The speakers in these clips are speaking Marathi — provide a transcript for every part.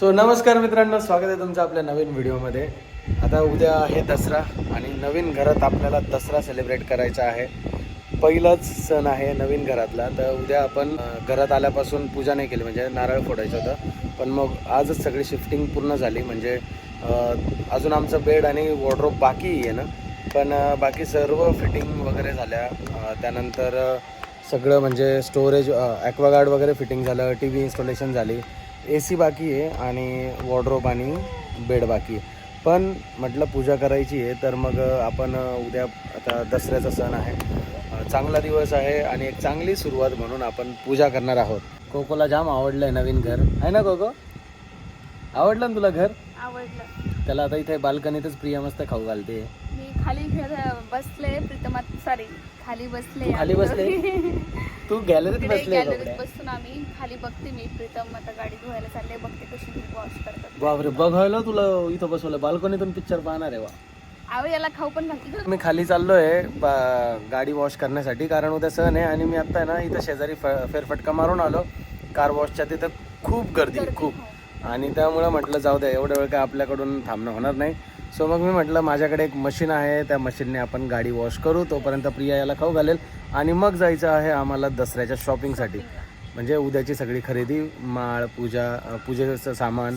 सो नमस्कार मित्रांनो स्वागत आहे तुमचं आपल्या नवीन व्हिडिओमध्ये. आता उद्या आहे दसरा आणि नवीन घरात आपल्याला दसरा सेलिब्रेट करायचा आहे. पहिलाच सण आहे नवीन घरातला तर उद्या आपण घरात आल्यापासून पूजा नाही केली म्हणजे नारळ फोडायचं होतं. पण मग आजच सगळी शिफ्टिंग पूर्ण झाली म्हणजे अजून आमचं बेड आणि वॉर्ड्रोप बाकी आहे ना. पण बाकी सर्व फिटिंग वगैरे झाल्या. त्यानंतर सगळं म्हणजे स्टोरेज ॲक्वागार्ड वगैरे फिटिंग झालं टी व्ही इन्स्टॉलेशन झाली. ए सी बाकी आहे आणि वॉर्ड्रोब आणि बेड बाकी आहे. पण म्हटलं पूजा करायची आहे तर मग आपण उद्या आता दसऱ्याचा सण आहे. चांगला दिवस आहे आणि एक चांगली सुरुवात म्हणून आपण पूजा करणार आहोत. कोकोला जाम आवडलं आहे नवीन घर. आहे ना कोको? आवडलं ना तुला घर? आवडलं. त्याला आता इथे बाल्कनीतच प्रिया मस्त खाऊ घालते. मी खाली खेळ- बसले प्रीतमा सॉरी खाली बसले खाली बसले? तू गॅलरीत बसले गॅलरीत बसून आम्ही खाली बघते मी. प्रीतम आता गाडी धुवायला चालले बघते कशी वॉश करतात. बापरे बघायला तुला इथं बसवलं. बाल्कनीतून पिक्चर पाहणार आहे वा आव याला खाऊ पण घालते मी खाली चाललोय बा- गाडी वॉश करण्यासाठी. कारण उद्या सण आहे आणि मी आता ना इथं शेजारी फ- फेरफटका मारून आलो. कार वॉशच्या तिथं खूप गर्दी खूप. आणि त्यामुळं म्हटलं जाऊ द्या एवढ्या वेळ काय आपल्याकडून थांबणं होणार नाही. सो मग मी म्हटलं माझ्याकडे एक मशीन आहे त्या मशीनने आपण गाडी वॉश करू तोपर्यंत प्रिया याला खाऊ घालेल. आणि मग जायचं आहे आम्हाला दसऱ्याच्या शॉपिंगसाठी म्हणजे उद्याची सगळी खरेदी माळ पूजा पूजेचं सामान.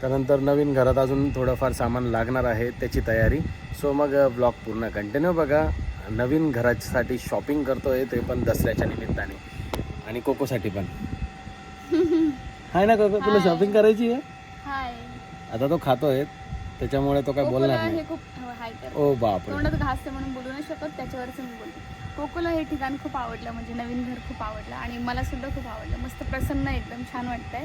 त्यानंतर नवीन घरात अजून थोडंफार सामान लागणार आहे त्याची तयारी. सो मग ब्लॉग पूर्ण कंटिन्यू बघा. नवीन घरासाठी शॉपिंग करतोय ते पण दसऱ्याच्या निमित्ताने. आणि कोकोसाठी पण. हाय ना कोको तुला शॉपिंग करायची आहे? हाय. आता तो खातोय त्याच्यामुळे तो काय बोलणार कोकोला नाही. हे खूप हाय ओ बापरे. तोंडात घास आहे म्हणून बोलू नाही शकत त्याच्यावरच मी बोलते. कोकोला हे ठिकाण खूप आवडलं म्हणजे नवीन घर खूप आवडलं आणि मला सुद्धा खूप आवडलं. मस्त प्रसन्न एकदम छान वाटतंय.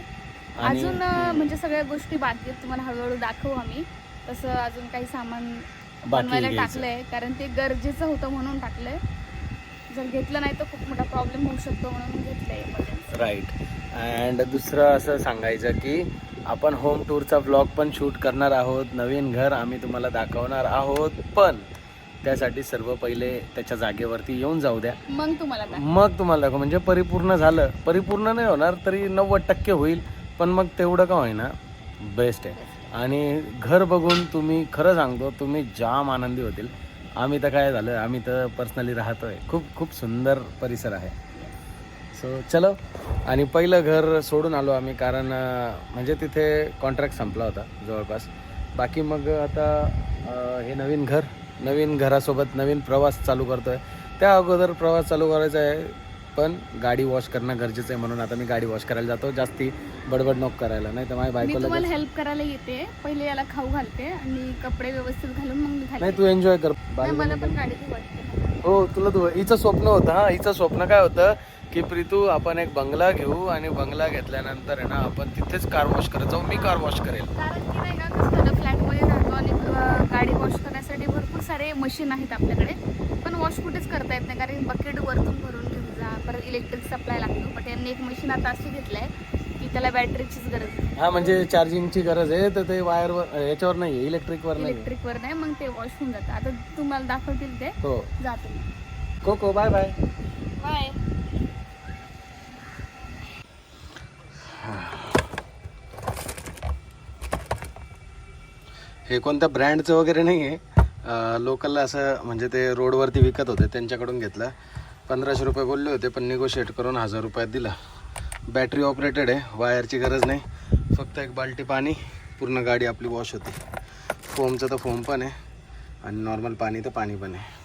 आणि- अजून अं, म्हणजे सगळ्या गोष्टी बाकी आहेत तुम्हाला हळूहळू दाखवू आम्ही. तसं अजून काही सामान बाकी बनवायला घ्यायचं. टाकलंय कारण ते गरजेचं होतं म्हणून टाकलंय. जर घेतलं नाही तर खूप मोठा प्रॉब्लेम होऊ शकतो म्हणून घेतलंय emergency. राईट अँड दुसरं असं सांगायचं की आपण होम टूरचा ब्लॉग पण शूट करणार आहोत. नवीन घर आम्ही तुम्हाला दाखवणार आहोत. पण त्यासाठी सर्व पहिले त्याच्या जागेवरती येऊन जाऊ द्या. मग तुम्हाला. मग तुम्हाला दाखव. म्हणजे परिपूर्ण झालं. परिपूर्ण नाही होणार तरी नव्वद टक्के होईल. पण मग तेवढं का होईना? बेस्ट आहे. आणि घर बघून तुम्ही खरं सांगतो तुम्ही जाम आनंदी होतील. आम्ही तर काय झालं आम्ही तर पर्सनली राहतोय. खूप खूप सुंदर परिसर आहे. सो चलो. आणि पहिलं घर सोडून आलो आम्ही कारण म्हणजे तिथे कॉन्ट्रॅक्ट संपला होता जवळपास. बाकी मग आता हे नवीन घर नवीन घरासोबत नवीन प्रवास चालू करतोय. त्या अगोदर प्रवास चालू करायचा आहे पण गाडी वॉश करणं गरजेचं आहे म्हणून आता मी गाडी वॉश करायला जातो. जास्ती बडबड नको करायला. नाही तर माझ्या मी बायकोला तुम्हाला हेल्प करायला येते. पहिले याला खाऊ घालते आणि कपडे व्यवस्थित घालून मग मी नाही तू एन्जॉय कर. नाही, मला पण गाडी खूप वाटते हो तुला तू हिचं स्वप्न होतं हा हिचं स्वप्न काय होतं की प्रीतू आपण एक बंगला घेऊ आणि बंगला घेतल्यानंतर आहे ना आपण तिथेच कार वॉश करत जाऊ मी कार वॉश करेल. कारण की नाही का कसं झालं फ्लॅटमध्ये राहतो आणि अं, गाडी वॉश करण्यासाठी भरपूर सारे मशीन आहेत आपल्याकडे. पण वॉश कुठेच करता येत नाही कारण बकेट वरतून भरून परत इलेक्ट्रिक सप्लाय लागतो. पण त्यांनी एक मशीन आता अशी घेतलंय की त्याला बॅटरीचीच गरज नाही हा म्हणजे चार्जिंगची गरज आहे तर ते वायरवर याच्यावर नाही इलेक्ट्रिकवर नाही इलेक्ट्रिकवर नाही मग ते वॉश होऊन जातं. आता तुम्हाला दाखवतील ते. हो. जातो. कोको बाय बाय बाय हे कोणत्या ब्रँडचं वगैरे नाही आहे लोकलला असं म्हणजे ते रोडवरती विकत होते त्यांच्याकडून घेतलं. पंधराशे रुपये बोलले होते पण निगोशिएट करून हजार रुपयात दिला. बॅटरी ऑपरेटेड आहे वायरची गरज नाही. फक्त एक बाल्टी पाणी पूर्ण गाडी आपली वॉश होती. फोमचं तर फोम पण आहे आणि नॉर्मल पाणी तर पाणी पण आहे.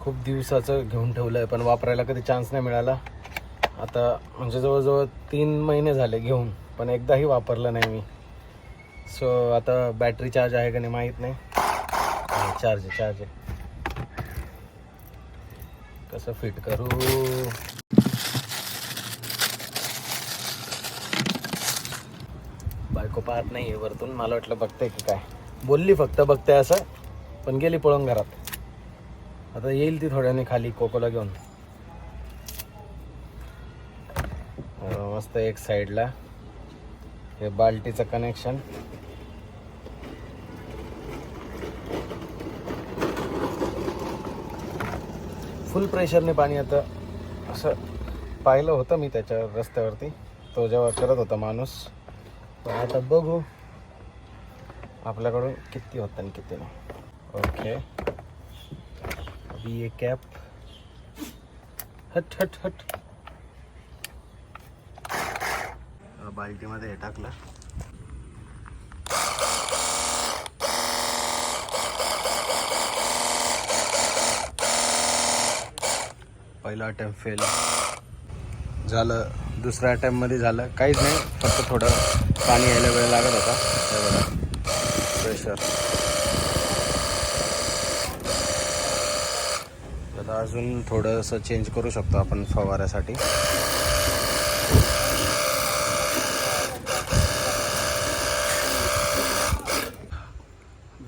खूप दिवसाचं घेऊन ठेवलं आहे पण वापरायला कधी चान्स नाही मिळाला. आता म्हणजे जवळजवळ तीन महिने झाले घेऊन पण एकदाही वापरलं नाही मी. सो आता बॅटरी चार्ज आहे का नाही माहीत नाही. चार्ज चार्ज आहे. कसं फिट करू? बायको पाहत नाही आहे वरतून. मला वाटलं बघते की काय. बोलली फक्त बघते असं पण गेली पळून घरात. आता येईल ती थोड्याने खाली कोकोला घेऊन. मस्त एक साईडला हे बाल्टीचं कनेक्शन फुल प्रेशरने पाणी आता असं पाहिलं होतं मी त्याच्या रस्त्यावरती. तो जेव्हा करत होता माणूस पण आता बघू आपल्याकडून किती होतं आणि किती नाही. ओके. बी ए कॅप हट हट हट. बाल्टीमध्ये हे टाकलं. पहिला अटेम्प फेल झालं दुसऱ्या अटेम्पमध्ये झालं. काहीच नाही फक्त थोडं पाणी यायला वेळ लागत होता. बघा. प्रेशर आता अजून थोडंसं चेंज करू शकतो आपण फवाऱ्यासाठी.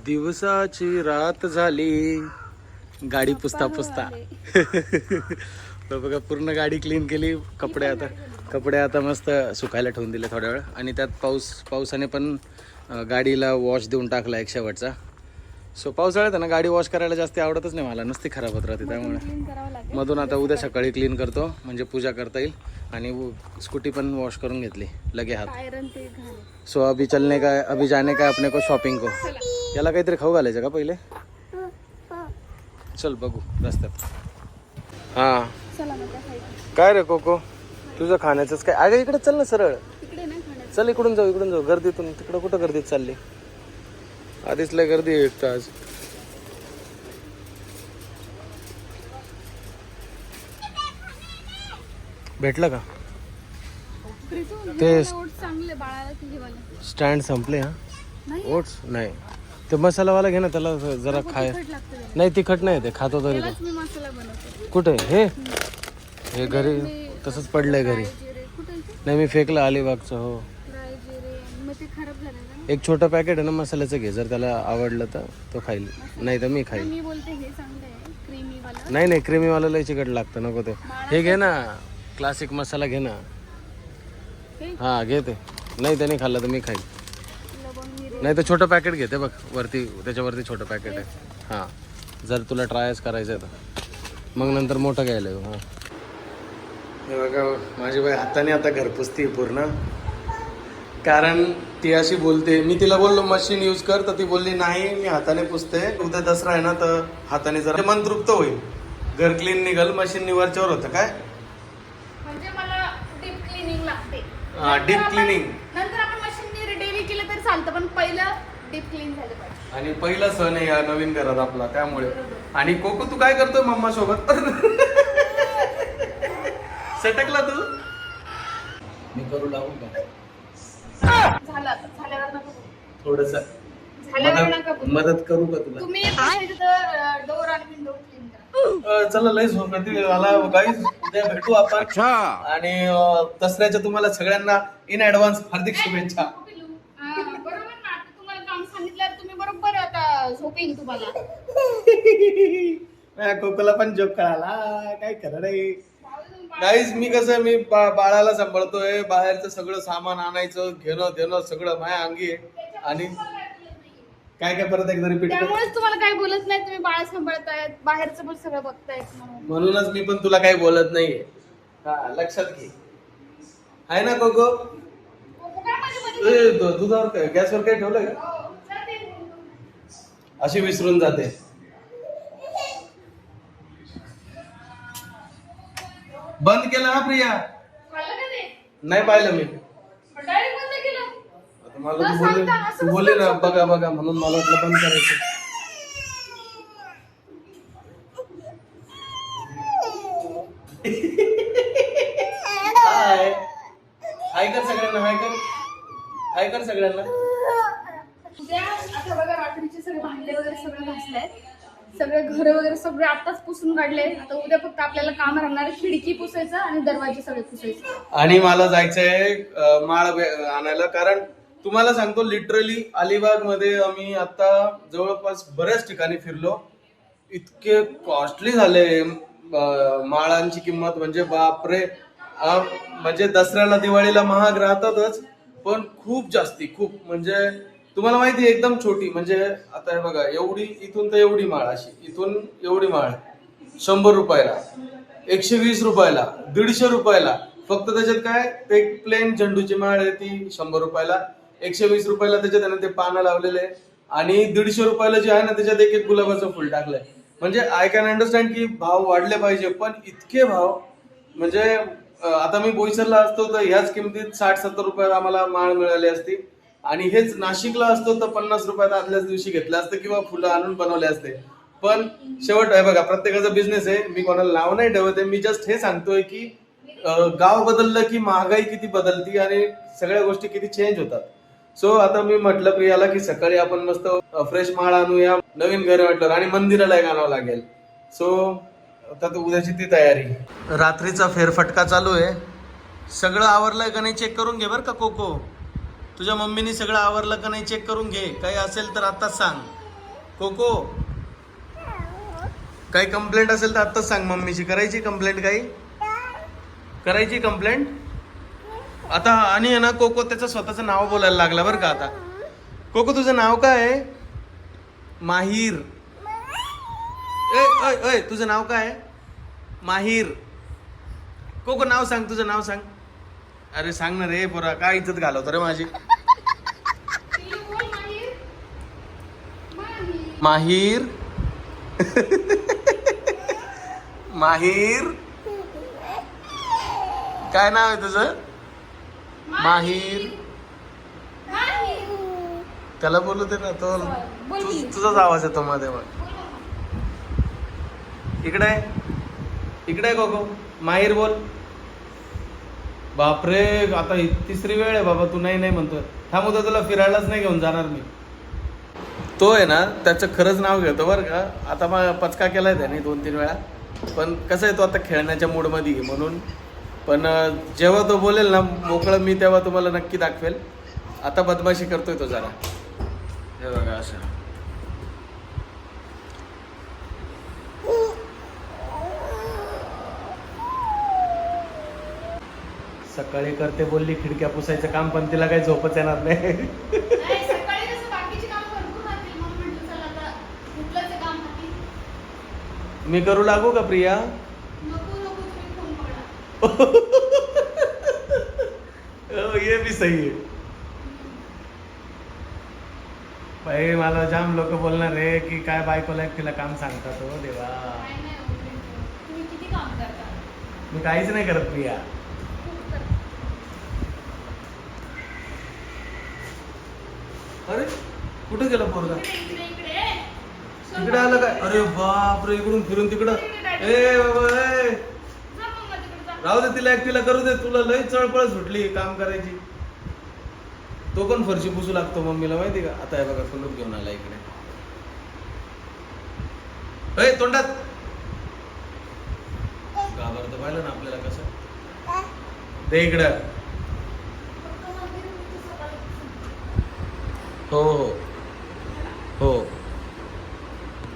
दिवसाची रात झाली. गाडी पुसता पुसता. तर बघा पूर्ण गाडी क्लीन केली. कपडे आता कपडे आता मस्त सुकायला ठेवून दिले थोड्या वेळ. आणि त्यात पाऊस पावसाने पण गाडीला वॉश देऊन टाकला एक शेवटचा. सो पावसाळ्यात ना गाडी वॉश करायला जास्त आवडतच नाही मला. नुसती खराब होत राहते त्यामुळे. मधून आता उद्या सकाळी. क्लीन करतो. म्हणजे पूजा करता येईल. आणि स्कूटी पण वॉश करून घेतली. लगे हात. सो अभी चलने का अभी जाने का अपने को शॉपिंग को. याला काहीतरी खाऊ घालायचं का पहिले? चल बघू. रस्त्यात. हा. चला मग त्या side. काय रे कोको? तुझं खाण्याचंच काय? अगं इकडे चल ना सरळ. तिकडे नाही खाण्याचं. चल इकडून जाऊ इकडून जाऊ. गर्दीतून. तिकडं कुठं गर्दीत चालली? आधीच लय गर्दी आहे आज. भेटलं का? हे ते- चांगले बाळाला की स्टँड संपले हा? नाही. ओट्स? नाही. ते मसालावाला घे ना त्याला जरा खाय. नाही तिखट नाही ते खातो तरी तो. त्यालाच मी मसाला बनवते. कुठे? हे? हे घरी तसंच पडलंय घरी. जिरे. कुठे? नाही मी फेकलं अलिबागचं हो. राय जिरे. मग ते खराब झालं ना? एक छोटं पॅकेट आहे ना मसाल्याचं घे. जर त्याला आवडलं तर तो खाईल. नाही तर मी खाईल. मी बोलते हे चांगलं आहे. क्रीमी वाला नाही नाही क्रीमीवाला लय चिकट लागतं नको ते. हे घे ना क्लासिक मसाला घे ना. हे? हा घे ते. नाही त्याने खाल्लं तर मी खाईल. नाही तर छोटं पॅकेट घेते बघ. वरती त्याच्यावरती छोटं पॅकेट आहे. हां. जर तुला ट्रायच करायचं आहे तर. मग नंतर मोठं घ्यायला येऊ हां. हे बघा माझी बाई हाताने आता घर पुसती पूर्ण. कारण ती अशी बोलते मी तिला बोललो मशीन यूज कर. तर ती बोलली नाही मी हाताने पुसते. उद्या दसरा आहे ना तर हाताने जरा मन तृप्त होईल. घर क्लीन निघल मशीन वरच्यावर होतं काय? म्हणजे मला डीप क्लिनिंग लागते. हा, deep नंतर आपण- cleaning. नंतर आपण मशीनने डेली तर चालतं पण पहिलं डीप क्लीन झालं पाहिजे. आणि पहिला सण आहे या नवीन घरात आपला त्यामुळे. आणि कोको तू काय करतोय मम्मा सोबत सटकला तू? मी करू लागू का? झालं आता. झाल्यावर नको बोलू. थोडस. झाल्यावर नका बोलू. मदत करू का तुला? तुम्ही डोर आणि विंडो क्लीन करा. अं, चला लय झोप करते मला गाईज उद्या भेटू आपण. आणि अं, दसऱ्याच्या तुम्हाला सगळ्यांना इन ऍडव्हान्स हार्दिक शुभेच्छा पिलू. हा, बरोबर ना आता तुम्हाला काम सांगितल्यावर तुम्ही आता झोपेल तुम्हाला. माझ्या कोकोला पण जोक कळाला. काय खरं नाही गाईज मी कसं मी बा- बाळाला सांभाळतोय. बाहेरचं सगळं सामान आणायचं घेणं देणं सगळं माझ्या अंगी आहे. आणि काय काय परत एकदा रिपीट कर त्यामुळेच तुम्हाला काही बोलत नाही तुम्ही बाळा सांभाळतायत बाहेरचं पण सगळं बघतायत म्हणून. म्हणूनच मी पण तुला काही बोलत नाहीये. हा लक्षात घे. आहे ना कोको? कोको काय माझ्या मध्ये? ए, दु- दुधावर काय गॅसवर काय ठेवलंय? का. अशी विसरून जाते. बंद केलं हा प्रिया? नाही पाहिलं मी. पण direct बंद केलं. आता मला तू बोलले तू बोलले ना बघा बघा म्हणून मला वाटलं बंद करायचं. हाय. हाय कर सगळ्यांना हाय कर. हाय कर सगळ्यांना उद्या आता बघा रात्रीचे सगळे भांडे वगैरे सगळे घासलंय सगळे घर वगैरे सगळे आताच पुसून काढले. आता उद्या फक्त आपल्याला काम राहणार खिडकी पुसायचं आणि दरवाजे सगळे पुसायचे. आणि मला जायचंय माळ आणायला. कारण तुम्हाला सांगतो लिटरली अलिबागमध्ये आम्ही आता जवळपास बऱ्याच ठिकाणी फिरलो. इतके कॉस्टली झाले अं, माळांची किंमत. म्हणजे बापरे. म्हणजे दसऱ्याला दिवाळीला महाग राहतातच. पण खूप जास्ती खूप. म्हणजे तुम्हाला माहिती आहे एकदम छोटी म्हणजे आता हे बघा एवढी इथून तर एवढी माळ अशी इथून एवढी माळ. शंभर रुपयाला एकशे वीस रुपयाला दीडशे रुपयाला. फक्त त्याच्यात काय ते प्लेन झेंडूची माळ आहे ती शंभर रुपयाला. एकशे वीस रुपयाला त्याच्यात आहे ना ते पानं लावलेले आहे. आणि दीडशे रुपयाला जे आहे ना त्याच्यात एक एक गुलाबाचं फुल टाकलंय. म्हणजे आय कॅन अंडरस्टँड की भाव वाढले पाहिजे पण इतके भाव म्हणजे आता मी बोईसरला असतो तर ह्याच किमतीत साठ सत्तर रुपयाला आम्हाला माळ मिळाली असती. आणि हेच नाशिकला असतो तर पन्नास रुपयात आदल्याच दिवशी घेतलं असतं किंवा फुलं आणून बनवले असते. पण शेवट आहे बघा प्रत्येकाचा बिझनेस आहे. मी कोणाला नाव नाही ठेवत आहे. मी जस्ट हे सांगतोय की गाव बदललं की महागाई किती बदलती आणि सगळ्या गोष्टी किती चेंज होतात. सो आता मी म्हटलं प्रियाला की सकाळी आपण मस्त फ्रेश माळ आणूया. नवीन घर म्हटलं आणि मंदिराला एक आणावं लागेल. सो आता तू उद्याची ती तयारी. रात्रीचा फेरफटका चालू आहे. सगळं आवरलंय का नाही चेक करून घे बरं का कोको? तुझ्या मम्मीने सगळं आवरलं का नाही चेक करून घे. काही असेल तर आत्ताच सांग. कोको? काही कंप्लेंट असेल तर आत्ताच सांग मम्मीची. करायची कंप्लेंट काही? करायची कंप्लेंट आता आणि आहे ना कोको त्याचं स्वतःचं नाव बोलायला लागला बरं का आता. कोको तुझं नाव काय आहे? माहीर. ए अय तुझं नाव काय आहे? माहीर. कोको नाव सांग तुझं नाव सांग. अरे सांग ना रे पोरा काय इज्जत घालवतो रे माझी? माहीर? माहीर? काय नाव आहे तुझं? माहीर. त्याला बोलू दे ना तो तु- तुझाच आवाज येतो मध्ये मग इकडे आहे. इकडे आहे कोको. माहीर बोल. बापरे आता ही तिसरी वेळ आहे बाबा तू नाही नाही म्हणतोय. थांबू तुला फिरायलाच नाही घेऊन जाणार मी. तो आहे ना त्याचं खरंच नाव घेतो बरं का. आता मग पचका केलाय त्याने दोन तीन वेळा. पण कसं आहे तो आता खेळण्याच्या मूडमध्ये आहे म्हणून. पण जेव्हा तो बोलेल ना मोकळं मी तेव्हा तुम्हाला नक्की दाखवेल. आता बदमाशी करतोय तो जरा. हे बघा असं. सकाळी करते बोलली खिडक्या पुसायचं काम पण तिला काही झोपच येणार नाही. आहे मी करू लागू का प्रिया? हो, ये भी सही आहे. भाई मला जाम लोक बोलणार रे की काय बायकोला एकटीला काम सांगतात हो देवा. मी काहीच नाही करत प्रिया खूप करता. अरे कुठे गेला पोरगा? इकडे आलं काय? अरे बाप रे इकडून फिरून तिकडं. ए बाबा ए. राहू दे तिला एकटीला करू दे. तुला लई चळपळ सुटली काम करायची. तो पण फरशी पुसू लागतो मम्मीला माहिती का? आता हे बघा कुलूप घेऊन आला इकडे. ए तोंडात. घाबरतो पाहिलं ना आपल्याला कसं? दे इकडं फक्त मंदिर मी सकाळी हो हो हो